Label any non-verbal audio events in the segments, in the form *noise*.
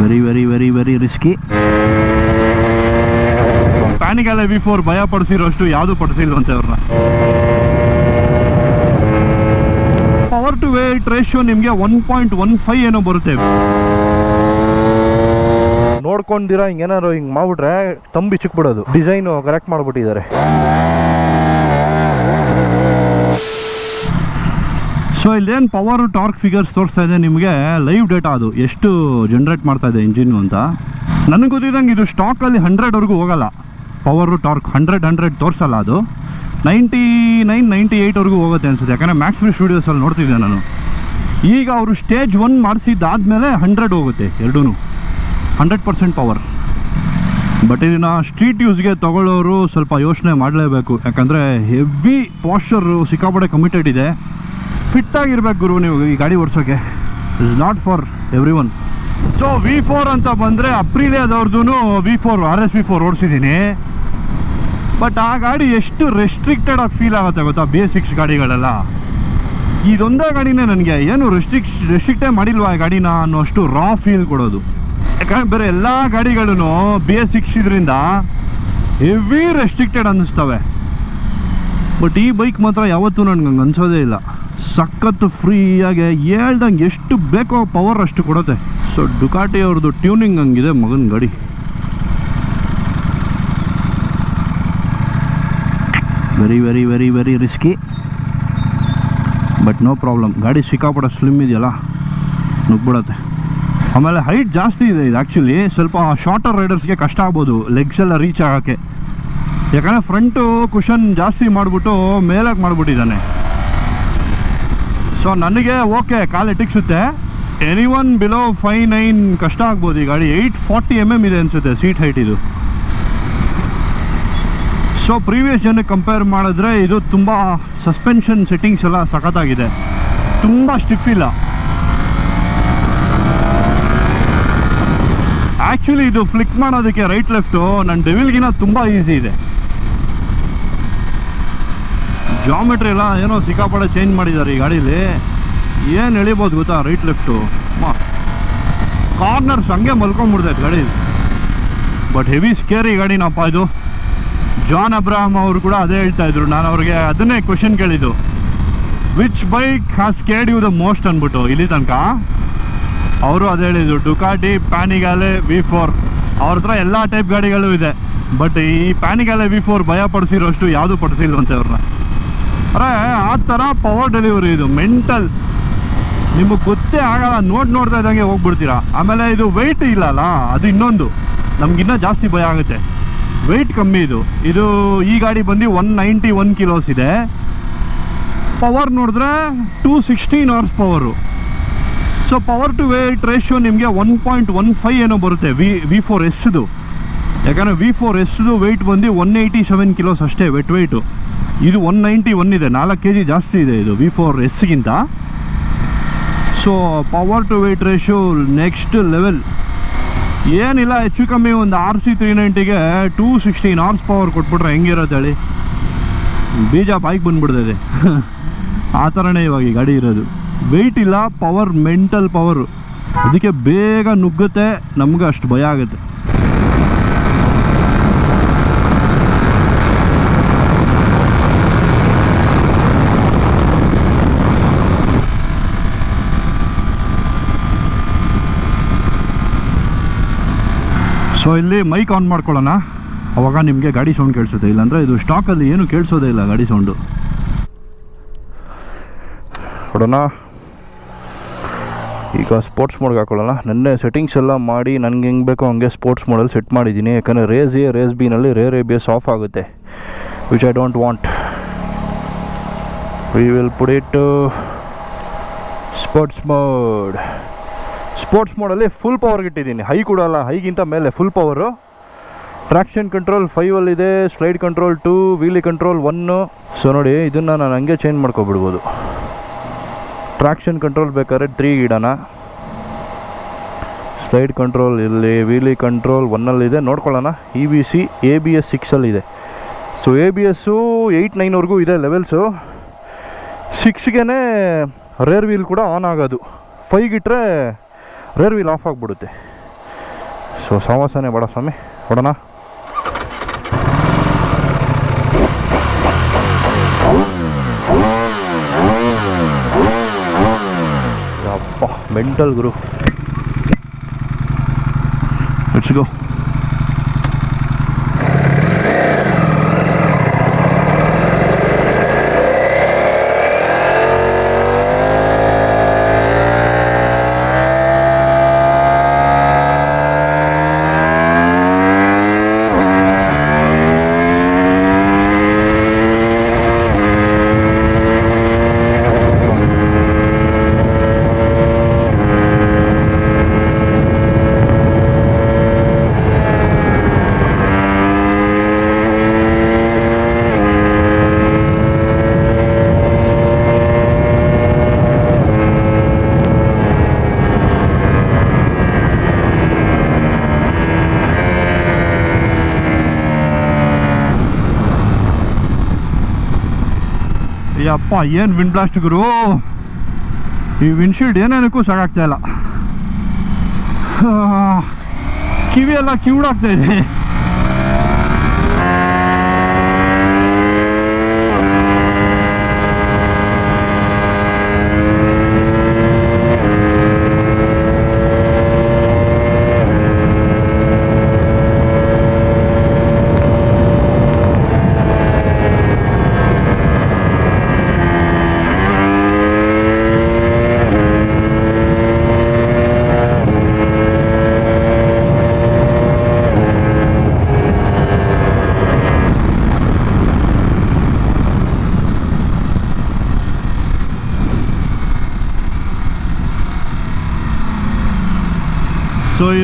Very very very very risky ಪ್ಯಾನಿಗೆಲ್ಲ V four ಭಯ ಪಡಿಸಿರೋಷ್ಟು ಯಾವುದು ಪಡಿಸಿಲ್ವಂತೆ ಅವ್ರನ್ನ ಪವರ್ ಟು ವೇಟ್ ರೇಷಿಯೋ ನಿಮಗೆ ಒನ್ ಪಾಯಿಂಟ್ ಒನ್ ಫೈವ್ ಏನೋ ಬರುತ್ತೆ. ನೋಡ್ಕೊಂಡಿರ ಹಿಂಗೇನಾರು ಹಿಂಗೆ ಮಾಡ್ಬಿಟ್ರೆ ತಂಬಿ ಚಿಕ್ಬಿಡೋದು. ಡಿಸೈನು ಕರೆಕ್ಟ್ ಮಾಡಿಬಿಟ್ಟಿದ್ದಾರೆ. ಸೊ ಇಲ್ಲೇನು ಪವರ್ ಟಾರ್ಕ್ ಫಿಗರ್ಸ್ ತೋರಿಸ್ತಾ ಇದೆ ನಿಮಗೆ? ಲೈವ್ ಡೇಟಾ ಅದು. ಎಷ್ಟು ಜನ್ರೇಟ್ ಮಾಡ್ತಾ ಇದೆ ಇಂಜಿನ್ನು ಅಂತ. ನನಗೆ ಗೊತ್ತಿದ್ದಂಗೆ ಇದು ಸ್ಟಾಕಲ್ಲಿ ಹಂಡ್ರೆಡ್ವರೆಗೂ ಹೋಗಲ್ಲ. ಪವರು ಟಾರ್ಕ್ ಹಂಡ್ರೆಡ್ ಹಂಡ್ರೆಡ್ ತೋರಿಸಲ್ಲ ಅದು. ನೈಂಟಿ ನೈನ್ ನೈಂಟಿ ಏಯ್ಟ್ವರೆಗೂ ಹೋಗುತ್ತೆ ಅನ್ಸುತ್ತೆ. ಯಾಕಂದರೆ ಮ್ಯಾಕ್ಸ್ ಫ್ರೀ ಸ್ಟುಡಿಯೋಸಲ್ಲಿ ನೋಡ್ತಿದ್ದೆ ನಾನು. ಈಗ ಅವರು ಸ್ಟೇಜ್ ಒನ್ ಮಾಡಿಸಿದ್ದಾದಮೇಲೆ ಹಂಡ್ರೆಡ್ ಹೋಗುತ್ತೆ ಎರಡೂ ಹಂಡ್ರೆಡ್ ಪರ್ಸೆಂಟ್ ಪವರ್ ಬಟ್ ಇದನ್ನು ಸ್ಟ್ರೀಟ್ ಯೂಸ್ಗೆ ತಗೊಳ್ಳೋರು ಸ್ವಲ್ಪ ಯೋಚನೆ ಮಾಡಲೇಬೇಕು. ಯಾಕಂದರೆ ಹೆವಿ ಪಾಶ್ಚರು ಸಿಕ್ಕಾಪಡೆ ಕಮಿಟೆಡ್ ಇದೆ. ಫಿಟ್ ಆಗಿರ್ಬೇಕು ಗುರು ನೀವು ಈ ಗಾಡಿ ಓಡಿಸೋಕೆ. Is not for every one so V four ಅಂತ ಬಂದರೆ ಅಪ್ರಿಲಿಯಾದವ್ರದ್ದು V four R S V four ಓಡಿಸಿದ್ದೀನಿ. But ಆ ಗಾಡಿ ಎಷ್ಟು ರೆಸ್ಟ್ರಿಕ್ಟೆಡ್ ಆಗಿ ಫೀಲ್ ಆಗುತ್ತೆ ಗೊತ್ತಾ? ಬಿ ಸಿಕ್ಸ್ ಗಾಡಿಗಳೆಲ್ಲ. ಇದೊಂದೇ ಗಾಡಿನೇ ನನಗೆ. ಏನು ರೆಸ್ಟ್ರಿಕ್ ರೆಸ್ಟ್ರಿಕ್ಟೇ ಮಾಡಿಲ್ವಾ ಈ ಗಾಡಿನ ಅನ್ನೋಷ್ಟು ರಾ ಫೀಲ್ ಕೊಡೋದು. ಯಾಕಂದ್ರೆ ಬೇರೆ ಎಲ್ಲ ಗಾಡಿಗಳೂ ಬಿ ಎಸ್ ಸಿಕ್ಸ್ ಇದರಿಂದ ಹೆವಿ ರೆಸ್ಟ್ರಿಕ್ಟೆಡ್ ಅನ್ನಿಸ್ತವೆ. ಬಟ್ ಈ ಬೈಕ್ ಮಾತ್ರ ಯಾವತ್ತೂ ನನಗೆ ಹಂಗೆ ಅನ್ಸೋದೇ ಇಲ್ಲ. ಸಖತ್ತು ಫ್ರೀಯಾಗಿ ಹೇಳ್ದಂಗೆ ಎಷ್ಟು ಬೇಕೋ ಪವರ್ ಅಷ್ಟು ಕೊಡುತ್ತೆ. ಸೊ ಡುಕಾಟಿ ಅವ್ರದ್ದು ಟ್ಯೂನಿಂಗ್ ಹಂಗಿದೆ ಮಗನ ಗಾಡಿ. Very very very very risky but no problem ಗಾಡಿ ಸಿಕ್ಕಾಪಟ್ಟೆ ಸ್ಲಿಮ್ ಇದೆಯಲ್ಲ, ನುಗ್ಬಿಡತ್ತೆ. ಆಮೇಲೆ ಹೈಟ್ ಜಾಸ್ತಿ ಇದೆ ಇದು ಆ್ಯಕ್ಚುಲಿ ಸ್ವಲ್ಪ ಶಾರ್ಟರ್ ರೈಡರ್ಸ್ಗೆ ಕಷ್ಟ ಆಗ್ಬೋದು ಲೆಗ್ಸ್ ಎಲ್ಲ ರೀಚ್ ಆಗೋಕ್ಕೆ. ಯಾಕಂದರೆ ಫ್ರಂಟು ಕುಷನ್ ಜಾಸ್ತಿ ಮಾಡಿಬಿಟ್ಟು ಮೇಲಾಗಿ ಮಾಡಿಬಿಟ್ಟಿದ್ದಾನೆ. ಸೊ ನನಗೆ ಓಕೆ ಕಾಲು ಎಟಿಕ್ಸುತ್ತೆ any one below five nine ಕಷ್ಟ ಆಗ್ಬೋದು ಈ ಗಾಡಿ. ಏಯ್ಟ್ ಫಾರ್ಟಿ ಎಂ ಎಂ ಇದೆ ಅನಿಸುತ್ತೆ ಸೀಟ್ ಹೈಟ್ ಇದು. ಸೊ ಪ್ರೀವಿಯಸ್ ಜನಕ್ಕೆ ಕಂಪೇರ್ ಮಾಡಿದ್ರೆ ಇದು ತುಂಬ ಸಸ್ಪೆನ್ಷನ್ ಸೆಟ್ಟಿಂಗ್ಸ್ ಎಲ್ಲ ಸಖತ್ತಾಗಿದೆ. ತುಂಬ ಸ್ಟಿಫ್ ಇಲ್ಲ. ಆ್ಯಕ್ಚುಲಿ ಇದು ಫ್ಲಿಕ್ ಮಾಡೋದಕ್ಕೆ ರೈಟ್ ಲೆಫ್ಟು ನನ್ನ ಡೆವಿಲ್ಗಿನ ತುಂಬ ಈಸಿ ಇದೆ. ಜಾಮೆಟ್ರಿ ಎಲ್ಲ ಏನೋ ಸಿಕ್ಕಾಪಡೆ ಚೇಂಜ್ ಮಾಡಿದ್ದಾರೆ ಈ ಗಾಡೀಲಿ. ಏನು ಎಳಿಬೋದು ಗೊತ್ತಾ? ರೈಟ್ ಲೆಫ್ಟು ಕಾರ್ನರ್ಸ್ ಹಂಗೆ ಮಲ್ಕೊಂಡ್ಬಿಡ್ತೈತೆ ಗಾಡಿ. ಬಟ್ ಹೆವಿ ಸ್ಕೇರಿ ಗಾಡಿನಪ್ಪ ಇದು. ಜಾನ್ ಅಬ್ರಾಹಮ್ ಅವರು ಕೂಡ ಅದೇ ಹೇಳ್ತಾ ಇದ್ರು. ನಾನು ಅವ್ರಿಗೆ ಅದನ್ನೇ ಕ್ವೆಶನ್ ಕೇಳಿದ್ದು. Which bike has caught you the most ಅಂದ್ಬಿಟ್ಟು, ಇಲ್ಲಿ ತನಕ? ಅವರು ಅದೇ ಹೇಳಿದ್ರು. ಡುಕಾಟಿ ಪ್ಯಾನಿಗಾಲೆ ವಿ ಫೋರ್ ಅವ್ರ ಹತ್ರ ಎಲ್ಲ ಟೈಪ್ ಗಾಡಿಗಳು ಇದೆ. ಬಟ್ ಈ ಪ್ಯಾನಿಗಾಲೆ ವಿ ಫೋರ್ ಭಯ ಪಡಿಸಿರೋಷ್ಟು ಯಾವುದು ಪಡಿಸಿಲ್ವಂತೆ ಅವ್ರನ್ನ? ಅರೆ, ಆ ಥರ ಪವರ್ ಡೆಲಿವರಿ ಇದು ಮೆಂಟಲ್ ನಿಮಗೆ ಗೊತ್ತೇ ಆಗಲ್ಲ, ನೋಡಿ ನೋಡ್ತಾ ಇದ್ದಂಗೆ ಹೋಗ್ಬಿಡ್ತೀರಾ. ಆಮೇಲೆ ಇದು ವೆಯ್ಟ್ ಇಲ್ಲಲ್ಲ, ಅದು ಇನ್ನೊಂದು. ನಮ್ಗಿನ್ನೂ ಜಾಸ್ತಿ ಭಯ ಆಗುತ್ತೆ. ವೆಯ್ಟ್ ಕಮ್ಮಿ ಇದು. ಇದು ಈ ಗಾಡಿ ಬಂದು ಒನ್ ನೈಂಟಿ ಒನ್ ಕಿಲೋಸ್ ಇದೆ. ಪವರ್ ನೋಡಿದ್ರೆ two sixteen horses power so power to weight ratio ನಿಮಗೆ ಒನ್ ಪಾಯಿಂಟ್ ಒನ್ ಫೈವ್ ಏನೋ ಬರುತ್ತೆ ವಿ ವಿ ಫೋರ್ ಎಸ್ದು ಯಾಕಂದರೆ ವಿ ಫೋರ್ ಎಸ್ದು ವೆಯ್ಟ್ ಬಂದು ಒನ್ ಏಯ್ಟಿ ಸೆವೆನ್ ಕಿಲೋಸ್ ಅಷ್ಟೇ ವೆಟ್ ವೆಯ್ಟು ಇದು ಒನ್ ನೈಂಟಿ ಒನ್ ಇದೆ. ನಾಲ್ಕು ಕೆ ಜಿ ಜಾಸ್ತಿ ಇದೆ ಇದು V four ಎಸ್ಗಿಂತ so power to weight ratio next level ಏನಿಲ್ಲ, ಹೆಚ್ಚು ಕಮ್ಮಿ ಒಂದು ಆರ್ ಸಿ ತ್ರೀ ನೈಂಟಿಗೆ ಟೂ ಸಿಕ್ಸ್ಟೀನ್ ಆರ್ಸ್ ಪವರ್ ಕೊಟ್ಬಿಟ್ರೆ ಹೆಂಗಿರೋದು ಹೇಳಿ. ಬೀಜ ಬಾಯ್ಗೆ ಬಂದ್ಬಿಡ್ತದೆ. *laughs* ಆ ಥರನೇ ಇವಾಗ ಈ ಗಾಡಿ ಇರೋದು. ವೆಯ್ಟ್ ಇಲ್ಲ ಪವರ್ ಮೆಂಟಲ್ ಪವರು ಅದಕ್ಕೆ ಬೇಗ ನುಗ್ಗುತ್ತೆ, ನಮ್ಗೆ ಅಷ್ಟು ಭಯ ಆಗುತ್ತೆ. ಸೊ ಇಲ್ಲಿ ಮೈಕ್ ಆನ್ ಮಾಡ್ಕೊಳ್ಳೋಣ. ಅವಾಗ ನಿಮಗೆ ಗಾಡಿ ಸೌಂಡ್ ಕೇಳಿಸುತ್ತೆ. ಇಲ್ಲಾಂದರೆ ಇದು ಸ್ಟಾಕಲ್ಲಿ ಏನು ಕೇಳಿಸೋದೇ ಇಲ್ಲ ಗಾಡಿ ಸೌಂಡು ನೋಡೋಣ ಈಗ ಸ್ಪೋರ್ಟ್ಸ್ ಮೋಡ್ಗೆ ಹಾಕೊಳ್ಳೋಣ. ನೆನ್ನೆ ಸೆಟ್ಟಿಂಗ್ಸ್ ಎಲ್ಲ ಮಾಡಿ ನನಗೆ ಹೆಂಗೆ ಬೇಕೋ ಹಂಗೆ ಸ್ಪೋರ್ಟ್ಸ್ ಮೋಡಲ್ಲಿ ಸೆಟ್ ಮಾಡಿದ್ದೀನಿ. ಯಾಕಂದರೆ race A race ಬಿನಲ್ಲಿ rear A B S off ಆಗುತ್ತೆ. Which I don't want we will put it sports mode sports ಮೋಡಲ್ಲಿ full ಪವರ್ಗೆ ಇಟ್ಟಿದ್ದೀನಿ. ಹೈ ಕೂಡ ಅಲ್ಲ ಹೈಗಿಂತ ಮೇಲೆ full power traction control ಫೈವಲ್ಲಿದೆ slide control two wheelie control one so ನೋಡಿ, ಇದನ್ನು ನಾನು ಹಂಗೆ ಚೇಂಜ್ ಮಾಡ್ಕೊಬಿಡ್ಬೋದು. ಟ್ರ್ಯಾಕ್ಷನ್ ಕಂಟ್ರೋಲ್ ಬೇಕಾದ್ರೆ ತ್ರೀ ಇಡೋಣ. ಸ್ಲೈಡ್ ಕಂಟ್ರೋಲ್ ಇಲ್ಲಿ ವೀಲಿ ಕಂಟ್ರೋಲ್ ಒನ್ನಲ್ಲಿದೆ ನೋಡ್ಕೊಳ್ಳೋಣ. E B C A B S ಸಿಕ್ಸಲ್ಲಿದೆ so A B S eight ನೈನ್ವರೆಗೂ ಇದೆ ಲೆವೆಲ್ಸು ಸಿಕ್ಸ್ಗೆ ರೇರ್ ವೀಲ್ ಕೂಡ ಆನ್ ಆಗೋದು. ಫೈವ್ ಇಟ್ಟರೆ ರೇರ್ ವೀಲ್ ಆಫ್ ಆಗಿಬಿಡುತ್ತೆ. ಸೊ ಸಮಸ್ಯೆನೇ ಬಡ ಸ್ವಾಮಿ ಕೊಡೋಣ ಮೆಂಟಲ್ ಗುರು. ಇಟ್ಸ್ ಗೋ ಯಪ್ಪ ಏನು ವಿಂಡ್ ಬ್ಲಾಸ್ಟ್ ಗುರು? ಈ ವಿಂಡ್ಶೀಲ್ಡ್ ಏನೇನಕ್ಕೂ ಸಾಕಾಗ್ತಾ ಇಲ್ಲ. ಕಿವಿ ಎಲ್ಲ ಕಿವುಡಾಗ್ತಾ ಇದೆ.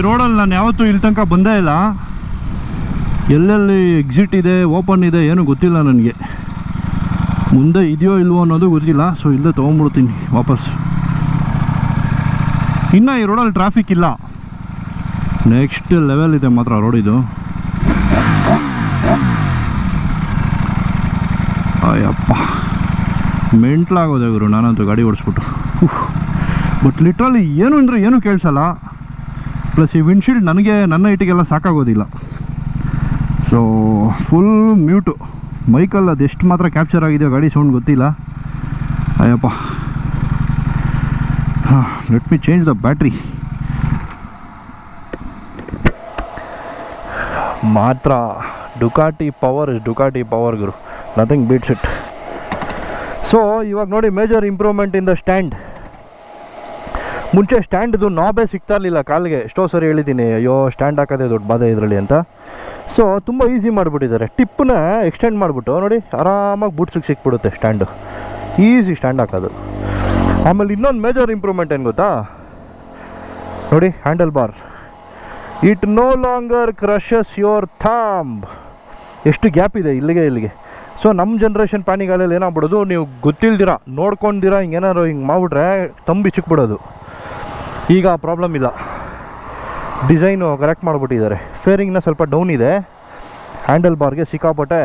ರೋಡಲ್ಲಿ ನಾನು ಯಾವತ್ತೂ ಇಲ್ಲಿ ತನಕ ಬಂದೇ ಇಲ್ಲ. ಎಲ್ಲೆಲ್ಲಿ ಎಕ್ಸಿಟ್ ಇದೆ ಓಪನ್ ಇದೆ ಏನು ಗೊತ್ತಿಲ್ಲ ನನಗೆ. ಮುಂದೆ ಇದೆಯೋ ಇಲ್ವೋ ಅನ್ನೋದು ಗೊತ್ತಿಲ್ಲ. ಸೊ ಇಲ್ಲೇ ತೊಗೊಂಬಿಡ್ತೀನಿ ವಾಪಸ್. ಇನ್ನು ಈ ರೋಡಲ್ಲಿ ಟ್ರಾಫಿಕ್ ಇಲ್ಲ. ನೆಕ್ಸ್ಟ್ ಲೆವೆಲ್ ಇದೆ ಮಾತ್ರ ರೋಡ್ ಇದು. ಅಯ್ಯಪ್ಪ. ಮೆಂಟ್ಲಾಗೋದೆ ಗುರು, ನಾನಂತೂ ಗಾಡಿ ಓಡಿಸ್ಬಿಟ್ಟು. ಬಟ್ ಲಿಟ್ರಲ್ಲಿ ಏನು ಅಂದರೆ ಏನೂ ಕೇಳಿಸಲ್ಲ. ಪ್ಲಸ್ ಈ ವಿಂಡ್ಶೀಲ್ಡ್ ನನಗೆ ನನ್ನ ಇಟಿಗೆಲ್ಲ ಸಾಕಾಗೋದಿಲ್ಲ. ಸೊ ಫುಲ್ ಮ್ಯೂಟು ಮೈಕಲ್ಲಿ ಅದು ಎಷ್ಟು ಮಾತ್ರ ಕ್ಯಾಪ್ಚರ್ ಆಗಿದೆಯೋ ಗಾಡಿ ಸೌಂಡ್ ಗೊತ್ತಿಲ್ಲ. ಅಯ್ಯಪ್ಪ. ಹಾಂ let me change the battery ಮಾತ್ರ Ducati power is Ducati power Guru. Nothing beats it so ಇವಾಗ ನೋಡಿ major improvement in the stand ಮುಂಚೆ ಸ್ಟ್ಯಾಂಡ್ದು ನಾಬೇ ಸಿಗ್ತಾ ಇರಲಿಲ್ಲ ಕಾಲಿಗೆ. ಎಷ್ಟೋ ಸರಿ ಹೇಳಿದ್ದೀನಿ, ಅಯ್ಯೋ, ಸ್ಟ್ಯಾಂಡ್ ಹಾಕೋದೇ ದೊಡ್ಡ ಬಾಧೆ ಇದರಲ್ಲಿ ಅಂತ. ಸೊ ತುಂಬ ಈಸಿ ಮಾಡಿಬಿಟ್ಟಿದ್ದಾರೆ. ಟಿಪ್ಪನ್ನ ಎಕ್ಸ್ಟೆಂಡ್ ಮಾಡಿಬಿಟ್ಟು, ನೋಡಿ, ಆರಾಮಾಗಿ ಬೂಟ್ಸಿಗೆ ಸಿಕ್ಬಿಡುತ್ತೆ ಸ್ಟ್ಯಾಂಡು. ಈಸಿ ಸ್ಟ್ಯಾಂಡ್ ಹಾಕೋದು. ಆಮೇಲೆ ಇನ್ನೊಂದು ಮೇಜರ್ ಇಂಪ್ರೂವ್ಮೆಂಟ್ ಏನು ಗೊತ್ತಾ? ನೋಡಿ handle bar it no longer crushes your thumb ಎಷ್ಟು ಗ್ಯಾಪ್ ಇದೆ ಇಲ್ಲಿಗೆ ಇಲ್ಲಿಗೆ. ಸೊ ನಮ್ಮ ಜನ್ರೇಷನ್ ಪ್ಯಾನಿಗಾಲಲ್ಲಿ ಏನಾಗ್ಬಿಡೋದು, ನೀವು ಗೊತ್ತಿಲ್ದಿರ, ನೋಡ್ಕೊಂಡಿರ ಏನಾರು ಹಿಂಗೆ ಮಾಡ್ಬಿಟ್ರೆ, ತಂಬಿ ಚಿಕ್ಬಿಡೋದು. ಈಗ ಪ್ರಾಬ್ಲಮ್ ಇಲ್ಲ. ಡಿಸೈನು ಕರೆಕ್ಟ್ ಮಾಡಿಬಿಟ್ಟಿದ್ದಾರೆ. ಫೇರಿಂಗ್ನ ಸ್ವಲ್ಪ ಡೌನ್ ಇದೆ. ಹ್ಯಾಂಡಲ್ ಬಾರ್ಗೆ ಸಿಕ್ಕಾಪಟ್ಟೆ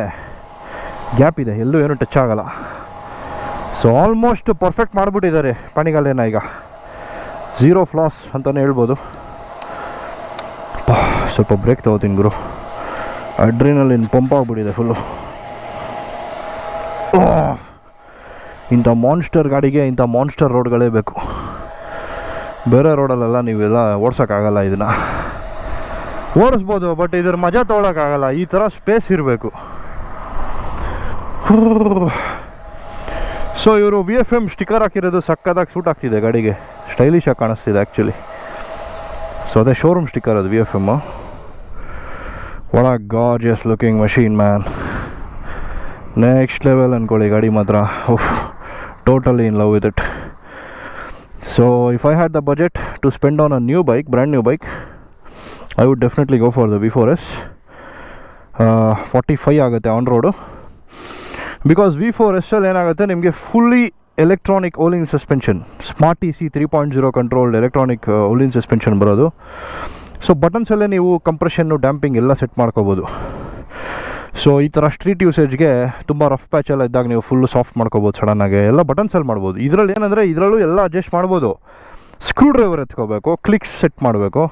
ಗ್ಯಾಪ್ ಇದೆ. ಎಲ್ಲೂ ಏನೂ ಟಚ್ ಆಗೋಲ್ಲ. ಸೊ ಆಲ್ಮೋಸ್ಟ್ ಪರ್ಫೆಕ್ಟ್ ಮಾಡಿಬಿಟ್ಟಿದ್ದಾರೆ ಪಣಿಗಾಲೇನ ಈಗ. ಝೀರೋ ಫ್ಲಾಸ್ ಅಂತಲೇ ಹೇಳ್ಬೋದು. ಸ್ವಲ್ಪ ಬ್ರೇಕ್ ತಗೋತೀನಿ ಗುರು. ಅಡ್ರಿನಲ್ಲಿನ್ ಪಂಪ್ ಆಗಿಬಿಟ್ಟಿದೆ ಫುಲ್ಲು ಇಂಥ ಮಾನ್ಸ್ಟರ್ ಗಾಡಿಗೆ ಇಂಥ ಮಾನ್ಸ್ಟರ್ ರೋಡ್ಗಳೇ ಬೇಕು. ಬೇರೆ ರೋಡಲ್ಲೆಲ್ಲ ನೀವೆಲ್ಲ ಓಡ್ಸೋಕ್ಕಾಗಲ್ಲ ಇದನ್ನು. ಓಡಿಸ್ಬೋದು ಬಟ್ ಇದ್ರ ಮಜಾ ತೊಗೊಳಕ್ಕಾಗಲ್ಲ. ಈ ಥರ ಸ್ಪೇಸ್ ಇರಬೇಕು. ಸೊ ಇವರು ವಿ ಎಫ್ ಎಂ ಸ್ಟಿಕರ್ ಹಾಕಿರೋದು ಸಕ್ಕದಾಗಿ ಸೂಟ್ ಆಗ್ತಿದೆ ಗಾಡಿಗೆ. ಸ್ಟೈಲಿಶಾಗಿ ಕಾಣಿಸ್ತಿದೆ ಆ್ಯಕ್ಚುಲಿ ಸೊ ಅದೇ ಶೋರೂಮ್ ಸ್ಟಿಕರ್ ಅದು ವಿ ಎಫ್ ಎಮ್ಮು ಒಳ gorgeous looking machine man next level ಅಂದ್ಕೊಳ್ಳಿ ಗಾಡಿ ಮಾತ್ರ. Totally in love with it I had the budget to spend on a new bike brand new bike I would definitely go for the V four S forty five ಆಗುತ್ತೆ on road because V four ಎಸ್ಸಲ್ಲಿ ಏನಾಗುತ್ತೆ, ನಿಮಗೆ fully electronic Ohlins suspension smart E C three point zero controlled electronic Ohlins suspension ಬರೋದು. So ಬಟನ್ಸಲ್ಲೇ ನೀವು ಕಂಪ್ರೆಷನ್ನು damping ಎಲ್ಲ set ಮಾಡ್ಕೋಬೋದು. So ಈ ಥರ ಸ್ಟ್ರೀಟ್ ಯೂಸೇಜ್ಗೆ ತುಂಬ ರಫ್ ಪ್ಯಾಚ್ ಎಲ್ಲ ಇದ್ದಾಗ ನೀವು ಫುಲ್ಲು ಸಾಫ್ಟ್ ಮಾಡ್ಕೋಬೋದು ಸಡನ್ನಾಗಿ ಎಲ್ಲ ಬಟನ್ಸ್ ಅಲ್ಲಿ ಮಾಡ್ಬೋದು. ಇದರಲ್ಲಿ ಏನಂದರೆ ಇದರಲ್ಲೂ ಎಲ್ಲ ಅಡ್ಜಸ್ಟ್ ಮಾಡ್ಬೋದು. ಸ್ಕ್ರೂ ಡ್ರೈವರ್ ಎತ್ಕೋಬೇಕು ಕ್ಲಿಕ್ಸ್ ಸೆಟ್ ಮಾಡಬೇಕು.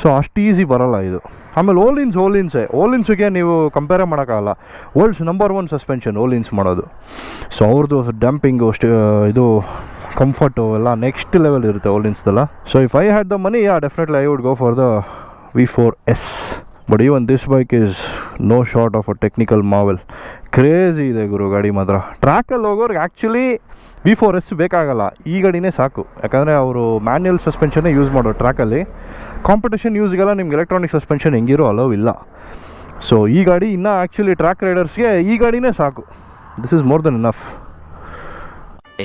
ಸೊ ಅಷ್ಟು ಈಸಿ ಬರಲ್ಲ ಇದು. ಆಮೇಲೆ ಓಲಿನ್ಸ್ ಓಲಿನ್ಸೇ ಓಲಿನ್ಸ್ಗೆ ನೀವು ಕಂಪೇರೇ ಮಾಡೋಕ್ಕಾಗಲ್ಲ. World's number one suspension Ohlins ಮಾಡೋದು. ಸೊ ಅವ್ರದ್ದು ಡಂಪಿಂಗು ಅಷ್ಟು ಇದು ಕಂಫರ್ಟು ಎಲ್ಲ ನೆಕ್ಸ್ಟ್ ಲೆವೆಲ್ ಇರುತ್ತೆ ಓಲಿನ್ಸ್ದೆಲ್ಲ so if I had the money yeah definitely I would go for the V four S but even this bike is no short of a technical marvel crazy ಇದೆ ಗುರು ಗಾಡಿ ಮಾತ್ರ. ಟ್ರ್ಯಾಕಲ್ಲಿ ಹೋಗೋರಿಗೆ actually we four S ಬೇಕಾಗಲ್ಲ. ಈ ಗಾಡಿನೇ ಸಾಕು. ಯಾಕಂದರೆ ಅವರು ಮ್ಯಾನ್ಯಲ್ ಸಸ್ಪೆನ್ಷನ್ನೇ ಯೂಸ್ ಮಾಡೋ ಟ್ರ್ಯಾಕಲ್ಲಿ ಕಾಂಪಿಟೇಷನ್ ಯೂಸ್ಗೆಲ್ಲ ನಿಮ್ಗೆ ಎಲೆಕ್ಟ್ರಾನಿಕ್ ಸಸ್ಪೆನ್ಷನ್ ಹೆಂಗಿರೋ ಅಲೋ ಇಲ್ಲ. ಸೊ ಈ ಗಾಡಿ ಇನ್ನೂ ಆ್ಯಕ್ಚುಲಿ ಟ್ರ್ಯಾಕ್ ರೈಡರ್ಸ್ಗೆ ಈ ಗಾಡಿನೇ ಸಾಕು. This is more than enough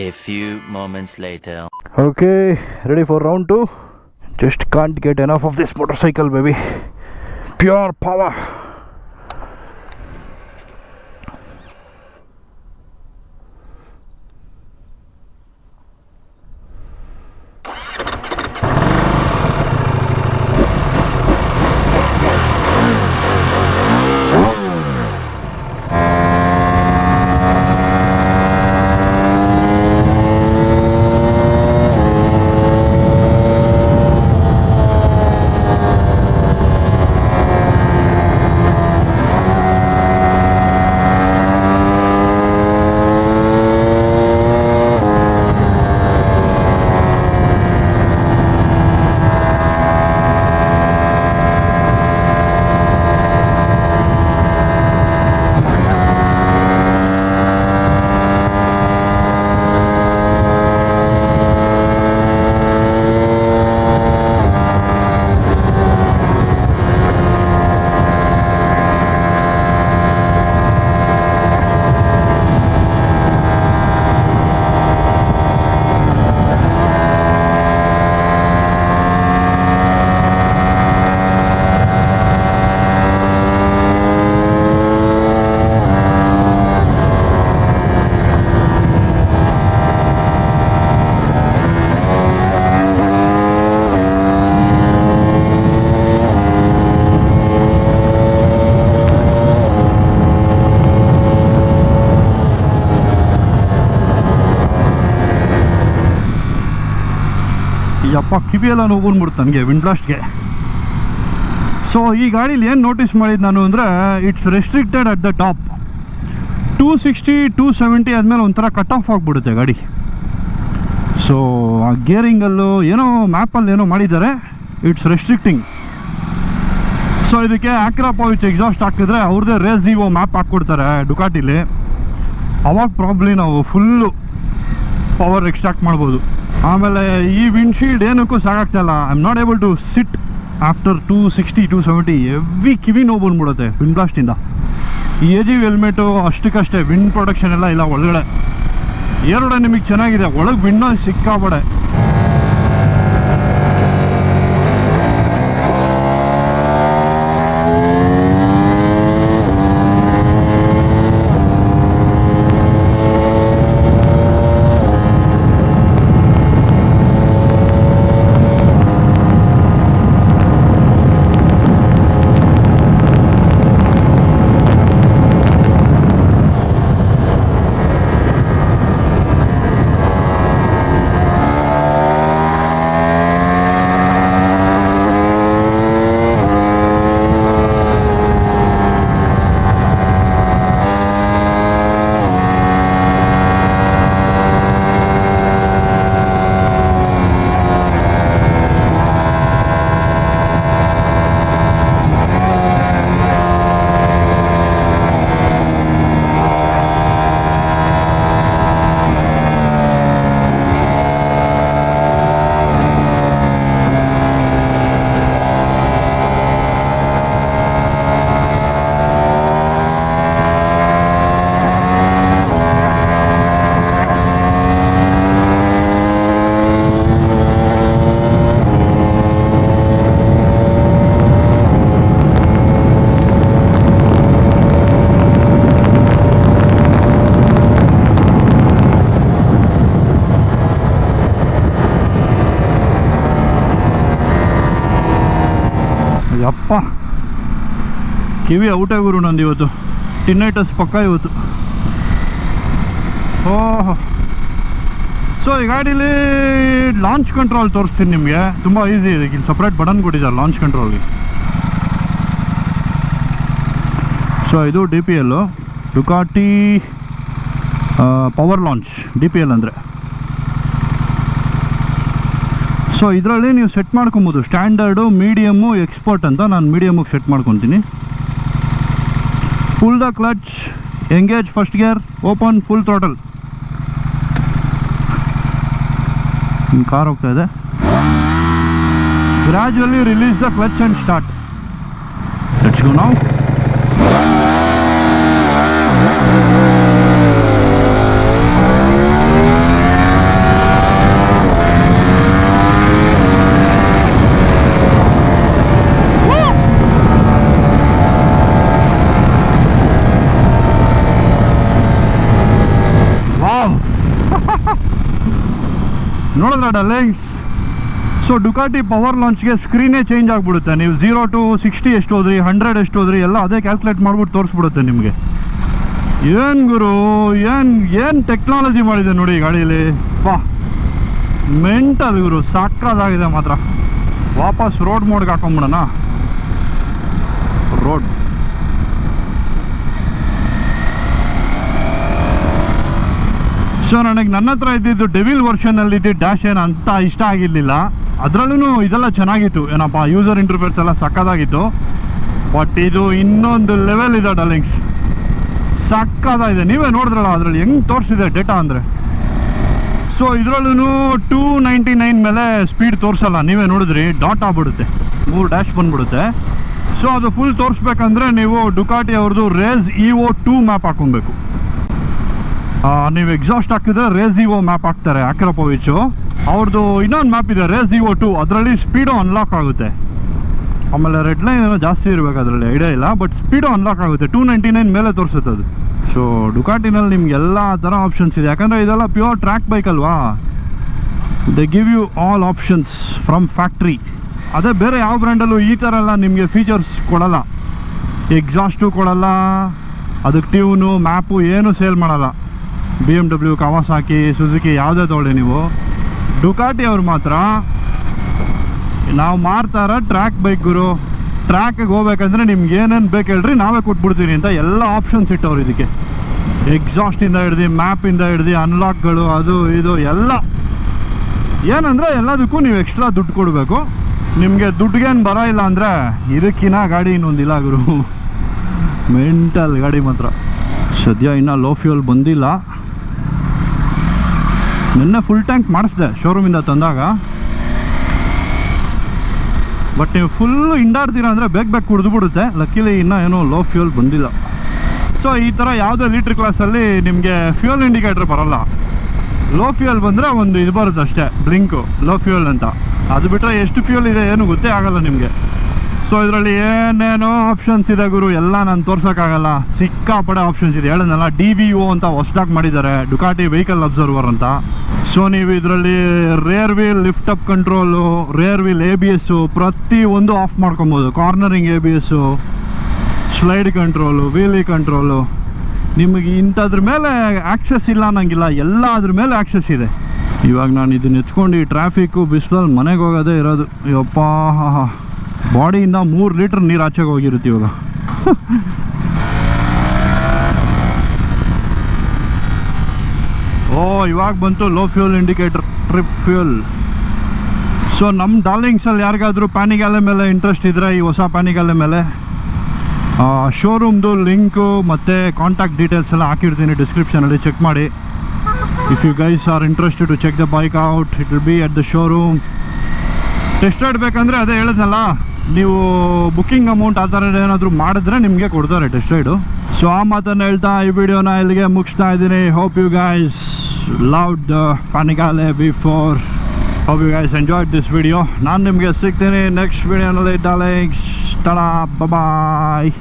A few moments later. Okay ready for round two just can't get enough of this motorcycle baby pure power ಕಿವಿಯೆಲ್ಲ ನೋವು ಬಂದ್ಬಿಡ್ತು ನನಗೆ ವಿಂಡ್ ಬ್ಲಾಸ್ಟ್ಗೆ ಸೊ ಈ ಗಾಡೀಲಿ ಏನು ನೋಟಿಸ್ ಮಾಡಿದ್ದು ನಾನು ಅಂದರೆ it's restricted at the top two sixty two seventy ಆದಮೇಲೆ ಒಂಥರ ಕಟ್ ಆಫ್ ಆಗಿಬಿಡುತ್ತೆ ಗಾಡಿ. ಸೊ ಆ ಗೇರಿಂಗಲ್ಲೂ ಏನೋ ಮ್ಯಾಪಲ್ಲಿ ಏನೋ ಮಾಡಿದ್ದಾರೆ ಇಟ್ಸ್ ರೆಸ್ಟ್ರಿಕ್ಟಿಂಗ್ ಸೊ ಇದಕ್ಕೆ ಆಕ್ರಾ ಪವಿಚ್ ಎಕ್ಸಾಸ್ಟ್ ಹಾಕಿದ್ರೆ ಅವ್ರದ್ದೇ ರೇಸ್ ಇವೋ ಮ್ಯಾಪ್ ಹಾಕ್ಕೊಡ್ತಾರೆ ಡುಕಾಟಿಲಿ ಅವಾಗ ಪ್ರಾಬ್ಲಿ ನಾವು ಫುಲ್ಲು ಪವರ್ ಎಕ್ಸ್ಟ್ರಾಕ್ಟ್ ಮಾಡ್ಬೋದು. ಆಮೇಲೆ ಈ ವಿಂಡ್ಶೀಲ್ಡ್ ಏನಕ್ಕೂ ಸಾಕಾಗ್ತಾಯಿಲ್ಲ I am not able to sit after two sixty two seventy every ಕಿವಿ ನೋವು ಬಂದ್ಬಿಡುತ್ತೆ ವಿಂಡ್ ಬ್ಲಾಸ್ಟಿಂದ ಎ ಜಿ ಹೆಲ್ಮೆಟು ಅಷ್ಟಕ್ಕಷ್ಟೇ ವಿಂಡ್ ಪ್ರೊಡಕ್ಷನ್ ಎಲ್ಲ ಇಲ್ಲ ಒಳಗಡೆ. ಏರೋಡೆ ನಿಮಗೆ ಚೆನ್ನಾಗಿದೆ. ಒಳಗೆ ವಿಂಡೋ ಸಿಕ್ಕಾಬಡೆ ಯಪ್ಪ. ಕಿವಿ ಔಟೇ ಗುರು ನಂದು ಇವತ್ತು. ಟಿನ್ನೈಟಸ್ ಪಕ್ಕ ಇವತ್ತು. ಓಹೋ. ಸೊ ಈ ಗಾಡೀಲಿ ಲಾಂಚ್ ಕಂಟ್ರೋಲ್ ತೋರಿಸ್ತೀನಿ ನಿಮಗೆ. ತುಂಬ ಈಸಿ ಇದೆ. ಇಲ್ಲಿ ಸಪ್ರೇಟ್ ಬಟನ್ ಕೊಟ್ಟಿದ್ದಾರೆ ಲಾಂಚ್ ಕಂಟ್ರೋಲ್ಗೆ ಸೊ ಇದು D P L Ducati power launch D P L ಅಂದರೆ. ಸೊ ಇದರಲ್ಲಿ ನೀವು ಸೆಟ್ ಮಾಡ್ಕೊಬೋದು. ಸ್ಟ್ಯಾಂಡರ್ಡು ಮೀಡಿಯಮ್ಮು ಎಕ್ಸ್ಪರ್ಟ್ ಅಂತ ನಾನು ಮೀಡಿಯಮ್ಮಿಗೆ ಸೆಟ್ ಮಾಡ್ಕೊತೀನಿ. Full the clutch engage first gear open full total car ಹೋಗ್ತಾ ಇದೆ. Gradually release the clutch and start let's go ನಾವು ನೋಡಿದ್ರ ಡಲೈಸ್ ಸೊ ಡುಕಾಟಿ ಪವರ್ ಲಾಂಚ್ಗೆ ಸ್ಕ್ರೀನೇ ಚೇಂಜ್ ಆಗಿಬಿಡುತ್ತೆ. ನೀವು ಝೀರೋ ಟು ಸಿಕ್ಸ್ಟಿ ಎಷ್ಟು ಹೋದ್ರಿ ಹಂಡ್ರೆಡ್ ಎಷ್ಟು ಹೋದ್ರಿ ಎಲ್ಲ ಅದೇ ಕ್ಯಾಲ್ಕುಲೇಟ್ ಮಾಡ್ಬಿಟ್ಟು ತೋರಿಸ್ಬಿಡುತ್ತೆ ನಿಮಗೆ. ಏನು ಗುರು, ಏನು ಏನು ಟೆಕ್ನಾಲಜಿ ಮಾಡಿದೆ ನೋಡಿ ಗಾಡೀಲಿ. ವಾ ಮೆಂಟಲ್ ಗುರು ಸಾಕಾಗಿದೆ ಮಾತ್ರ. ವಾಪಸ್ ರೋಡ್ ಮೋಡ್ಗೆ ಹಾಕೊಂಬಿಡೋಣ. ರೋಡ್ ಸೊ ನನಗೆ ನನ್ನ ಹತ್ರ ಇದ್ದಿದ್ದು ಡೆವಿಲ್ ವರ್ಷನಲ್ಲಿ ಇದ್ದಿದ್ದು ಡ್ಯಾಶ್ ಏನು ಅಂತ ಇಷ್ಟ ಆಗಿರಲಿಲ್ಲ. ಅದರಲ್ಲೂ ಇದೆಲ್ಲ ಚೆನ್ನಾಗಿತ್ತು. ಏನಪ್ಪ ಯೂಸರ್ ಇಂಟರ್ಫೇಸ್ ಎಲ್ಲ ಸಕ್ಕದಾಗಿತ್ತು. ಬಟ್ ಇದು ಇನ್ನೊಂದು ಲೆವೆಲ್ ಇದೆ ಡಲಿಂಗ್ಸ್ ಸಕ್ಕದಾಗಿದೆ. ನೀವೇ ನೋಡಿದ್ರಲ್ಲ, ಅದರಲ್ಲಿ ಹೆಂಗೆ ತೋರಿಸಿದೆ ಡೇಟಾ ಅಂದರೆ. ಸೊ ಇದರಲ್ಲೂ ಟೂ ನೈಂಟಿ ನೈನ್ ಮೇಲೆ ಸ್ಪೀಡ್ ತೋರಿಸಲ್ಲ. ನೀವೇ ನೋಡಿದ್ರಿ ಡಾಟ್ ಆಗ್ಬಿಡುತ್ತೆ. ಮೂರು ಡ್ಯಾಶ್ ಬಂದ್ಬಿಡುತ್ತೆ. ಸೊ ಅದು ಫುಲ್ ತೋರಿಸ್ಬೇಕಂದ್ರೆ ನೀವು ಡುಕಾಟಿ ಅವ್ರದ್ದು race E O two map ಹಾಕೊಬೇಕು ನೀವು ಎಕ್ಸಾಸ್ಟ್ ಹಾಕಿದ್ರೆ ರೇಸಿವೋ ಮ್ಯಾಪ್ ಹಾಕ್ತಾರೆ ಅಕ್ರಪೋವಿಚು ಅವ್ರದ್ದು ಇನ್ನೊಂದು ಮ್ಯಾಪ್ ಇದೆ ರೇಸಿವೋ ಟು ಅದರಲ್ಲಿ ಸ್ಪೀಡು ಅನ್ಲಾಕ್ ಆಗುತ್ತೆ. ಆಮೇಲೆ ರೆಡ್ ಲೈನ್ ಏನೋ ಜಾಸ್ತಿ ಇರಬೇಕು ಅದರಲ್ಲಿ ಐಡಿಯಾ ಇಲ್ಲ ಬಟ್ ಸ್ಪೀಡು ಅನ್ಲಾಕ್ ಆಗುತ್ತೆ. ಟೂ ನೈಂಟಿ ನೈನ್ ಮೇಲೆ ತೋರಿಸುತ್ತೆ ಅದು. ಸೊ ಡುಕಾಟಿನಲ್ಲಿ ನಿಮ್ಗೆ ಎಲ್ಲ ಥರ ಆಪ್ಷನ್ಸ್ ಇದೆ. ಯಾಕಂದರೆ ಇದೆಲ್ಲ ಪ್ಯೂರ್ ಟ್ರ್ಯಾಕ್ ಬೈಕ್ ಅಲ್ವಾ? They give you all options from factory ಅದೇ ಬೇರೆ ಯಾವ ಬ್ರ್ಯಾಂಡಲ್ಲೂ ಈ ಥರ ಎಲ್ಲ ನಿಮಗೆ ಫೀಚರ್ಸ್ ಕೊಡಲ್ಲ. ಎಕ್ಸಾಸ್ಟು ಕೊಡಲ್ಲ, ಅದಕ್ಕೆ ಟ್ಯೂನು ಮ್ಯಾಪು ಏನು ಸೇಲ್ ಮಾಡಲ್ಲ. B M W Kawasaki Suzuki ಯಾವುದೇ ತೊಗೊಳ್ಳಿ ನೀವು. ಡುಕಾಟಿ ಅವ್ರು ಮಾತ್ರ. ನಾವು ಮಾರ್ತಾರ ಟ್ರ್ಯಾಕ್ ಬೈಕ್ ಗುರು. ಟ್ರ್ಯಾಕಿಗೆ ಹೋಗ್ಬೇಕಂದ್ರೆ ನಿಮ್ಗೆ ಏನೇನು ಬೇಕು ಹೇಳ್ರಿ, ನಾವೇ ಕೊಟ್ಬಿಡ್ತೀನಿ ಅಂತ ಎಲ್ಲ ಆಪ್ಷನ್ಸ್ ಇಟ್ಟವ್ರು ಇದಕ್ಕೆ. ಎಕ್ಸಾಸ್ಟಿಂದ ಹಿಡ್ದು ಮ್ಯಾಪಿಂದ ಹಿಡ್ದು ಅನ್ಲಾಕ್ಗಳು ಅದು, ಇದು, ಎಲ್ಲ. ಏನಂದರೆ ಎಲ್ಲದಕ್ಕೂ ನೀವು ಎಕ್ಸ್ಟ್ರಾ ದುಡ್ಡು ಕೊಡಬೇಕು. ನಿಮಗೆ ದುಡ್ಡಿಗೇನು ಬರ ಇಲ್ಲ ಅಂದರೆ ಇದಕ್ಕಿನ ಗಾಡಿ ಇನ್ನೊಂದಿಲ್ಲ ಗುರು. *laughs* ಮೆಂಟಲ್ ಗಾಡಿ ಮಾತ್ರ. ಸದ್ಯ ಇನ್ನೂ ಲೋ ಫ್ಯೂಲ್ ಬಂದಿಲ್ಲ. ನಿನ್ನೆ ಫುಲ್ ಟ್ಯಾಂಕ್ ಮಾಡಿಸ್ದೆ ಶೋರೂಮಿಂದ ತಂದಾಗ. ಬಟ್ ನೀವು ಫುಲ್ಲು ಹಿಂಡಾಡ್ತೀರಾ ಅಂದರೆ ಬೇಗ ಬೇಗ ಕುಡಿದ್ಬಿಡುತ್ತೆ ಲಕ್ಕಿಲಿ ಇನ್ನೂ ಏನೂ ಲೋ ಫ್ಯೂಲ್ ಬಂದಿಲ್ಲ. ಸೊ ಈ ಥರ ಯಾವುದೇ ಲೀಟ್ರ್ ಕ್ಲಾಸಲ್ಲಿ ನಿಮಗೆ ಫ್ಯೂಲ್ ಇಂಡಿಕೇಟ್ರ್ ಬರೋಲ್ಲ. ಲೋ ಫ್ಯೂಯಲ್ ಬಂದರೆ ಒಂದು ಇದು ಬರುತ್ತೆ ಅಷ್ಟೇ ಡ್ರಿಂಕು ಲೋ ಫ್ಯೂಯಲ್ ಅಂತ. ಅದು ಬಿಟ್ಟರೆ ಎಷ್ಟು ಫ್ಯೂಲ್ ಇದೆ ಏನು ಗೊತ್ತೇ ಆಗಲ್ಲ ನಿಮಗೆ. ಸೊ ಇದರಲ್ಲಿ ಏನೇನೋ ಆಪ್ಷನ್ಸ್ ಇದೆ ಗುರು. ಎಲ್ಲ ನಾನು ತೋರ್ಸೋಕ್ಕಾಗಲ್ಲ. ಸಿಕ್ಕಾಪಡೆ ಆಪ್ಷನ್ಸ್ ಇದೆ. ಹೇಳೋದಲ್ಲ ಡಿ ವಿ ಒ ಅಂತ ಹೊಸ್ದಾಗಿ ಮಾಡಿದ್ದಾರೆ. ಡುಕಾಟಿ ವೆಹಿಕಲ್ ಅಬ್ಸರ್ವರ್ ಅಂತ. ಸೊ ನೀವು ಇದರಲ್ಲಿ rear wheel lift up control rear wheel A B S ಪ್ರತಿ ಒಂದು ಆಫ್ ಮಾಡ್ಕೊಬೋದು. Cornering A B S slide control wheelie control ನಿಮಗೆ ಇಂಥದ್ರ ಮೇಲೆ ಆಕ್ಸೆಸ್ ಇಲ್ಲ ಅನ್ನಂಗಿಲ್ಲ. ಎಲ್ಲ ಅದ್ರ ಮೇಲೆ ಆಕ್ಸೆಸ್ ಇದೆ. ಇವಾಗ ನಾನು ಇದನ್ನ ಎತ್ಕೊಂಡು ಈ ಟ್ರಾಫಿಕ್ಕು ಬಿಸಿಲಲ್ಲಿ ಮನೆಗೆ ಹೋಗೋದೇ ಇರೋದು. ಯಪ್ಪ ಬಾಡಿಯಿಂದ ಮೂರು ಲೀಟ್ರ್ ನೀರು ಆಚೆಗೆ ಹೋಗಿರುತ್ತೆ ಇವಾಗ. ಓ, ಇವಾಗ ಬಂತು low fuel indicator trip fuel so ನಮ್ಮ ಡಾರ್ಲಿಂಗ್ಸಲ್ಲಿ ಯಾರಿಗಾದರೂ ಪ್ಯಾನಿಗಾಲೆ ಮೇಲೆ ಇಂಟ್ರೆಸ್ಟ್ ಇದ್ದರೆ ಈ ಹೊಸ ಪ್ಯಾನಿಗಾಲೆ ಮೇಲೆ ಶೋರೂಮ್ದು ಲಿಂಕು ಮತ್ತು ಕಾಂಟ್ಯಾಕ್ಟ್ ಡೀಟೇಲ್ಸ್ ಎಲ್ಲ ಹಾಕಿರ್ತೀನಿ ಡಿಸ್ಕ್ರಿಪ್ಷನಲ್ಲಿ ಚೆಕ್ ಮಾಡಿ. If you guys are interested to check the bike out it will be at the showroom test ಆಡಬೇಕಂದ್ರೆ ಅದೇ ಹೇಳಿದ್ನಲ್ಲ ನೀವು ಬುಕ್ಕಿಂಗ್ ಅಮೌಂಟ್ ಆ ಥರ ಏನಾದರೂ ಮಾಡಿದ್ರೆ ನಿಮಗೆ ಕೊಡ್ತಾರೆ ಟೆಸ್ಟ್ ರೈಡು ಸೊ ಆ ಮಾತನ್ನು ಹೇಳ್ತಾ ಈ ವಿಡಿಯೋನ ಇಲ್ಲಿಗೆ ಮುಗಿಸ್ತಾ ಇದ್ದೀನಿ. Hope you guys love the Panigale before hope you guys enjoyed this video ನಾನು ನಿಮಗೆ ಸಿಗ್ತೀನಿ ನೆಕ್ಸ್ಟ್ ವಿಡಿಯೋನಲ್ಲಿ ಡಾಲೆಕ್ಸ್ ತಡ ಬಾಯ್